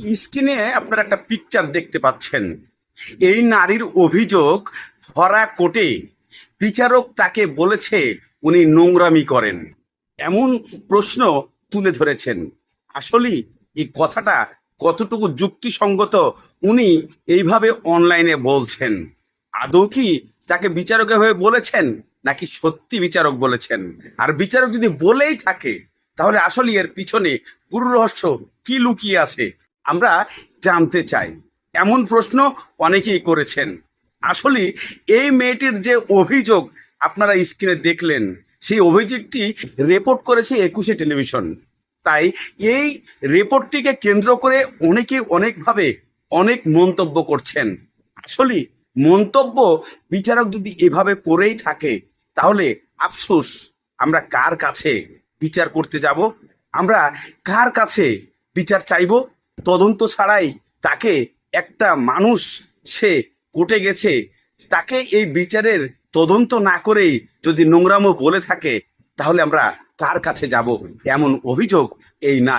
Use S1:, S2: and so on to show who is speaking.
S1: স্ক্রিনে আপনারা একটা পিকচার দেখতে পাচ্ছেন। এই নারীর অভিযোগ ধরা কোটে। বিচারক তাকে বলেছে উনি নোংরামি করেন। এমন প্রশ্ন তুলে ধরেছেন। আসলেই এই কথাটা কতটুকু যুক্তিসঙ্গত উনি এইভাবে অনলাইনে বলছেন? আদৌ কি তাকে বিচারক এভাবে বলেছেন, নাকি সত্যি বিচারক বলেছেন? আর বিচারক যদি বলেই থাকে, তাহলে আসলে এর পিছনে গুরু রহস্য কি লুকিয়ে আছে? আমরা জানতে চাই। এমন প্রশ্ন অনেকেই করেছেন। আসলে এই মেয়েটির যে অভিযোগ আপনারা স্ক্রিনে দেখলেন, সেই অভিযোগটি রিপোর্ট করেছে একুশে টেলিভিশন। তাই এই রিপোর্টটিকে কেন্দ্র করে অনেকে অনেকভাবে অনেক মন্তব্য করছেন। আসলে মন্তব্য বিচারক যদি এভাবে করেই থাকে, তাহলে আফসোস, আমরা কার কাছে বিচার করতে যাব? আমরা কার কাছে বিচার চাইব? তদন্ত ছাড়াই তাকে একটা মানুষ সে কোটে গেছে। তাকে এই বিচারের তদন্ত না করেই যদি নোংরামো বলে থাকে, তাহলে আমরা কার কাছে যাব? এমন অভিযোগ এই নারী